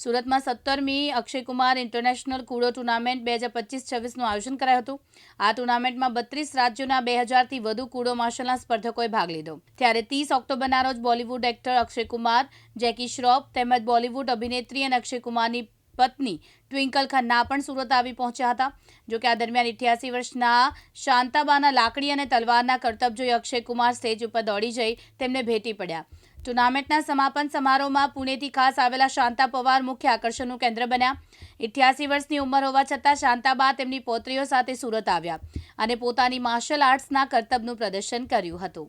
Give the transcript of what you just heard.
સુરતમાં સત્તરમી Akshay Kumar international કુડો tournament બે હજાર પચીસ છવ્વીસનું આયોજન કરાયું હતું. આ ટુર્નામેન્ટમાં બત્રીસ રાજ્યોના બે હજારથી વધુ કુડો માર્શલના સ્પર્ધકોએ ભાગ લીધો. ત્યારે ત્રીસ ઓક્ટોબરના રોજ બોલિવૂડ એક્ટર અક્ષયકુમાર, જેકી શ્રોફ તેમજ બોલિવૂડ અભિનેત્રી અને અક્ષયકુમારની પત્ની ટ્વિંકલ ખન્ના પણ સુરત આવી પહોંચ્યા હતા. જોકે આ દરમિયાન ઇઠ્યાસી વર્ષના શાંતાબાના લાકડી અને તલવારના કરતબ જોઈ અક્ષયકુમાર સ્ટેજ ઉપર દોડી જઈ તેમને ભેટી પડ્યા. ટુર્નામેન્ટના સમાપન સમારોહમાં પુણેથી ખાસ આવેલા શાંતા પવાર મુખ્ય આકર્ષણનું કેન્દ્ર બન્યા. ઇઠ્યાસી વર્ષની ઉંમર હોવા છતાં શાંતાબા તેમની પૌત્રીઓ સાથે સુરત આવ્યા અને પોતાની માર્શલ આર્ટ્સના કરતબનું પ્રદર્શન કર્યું હતું.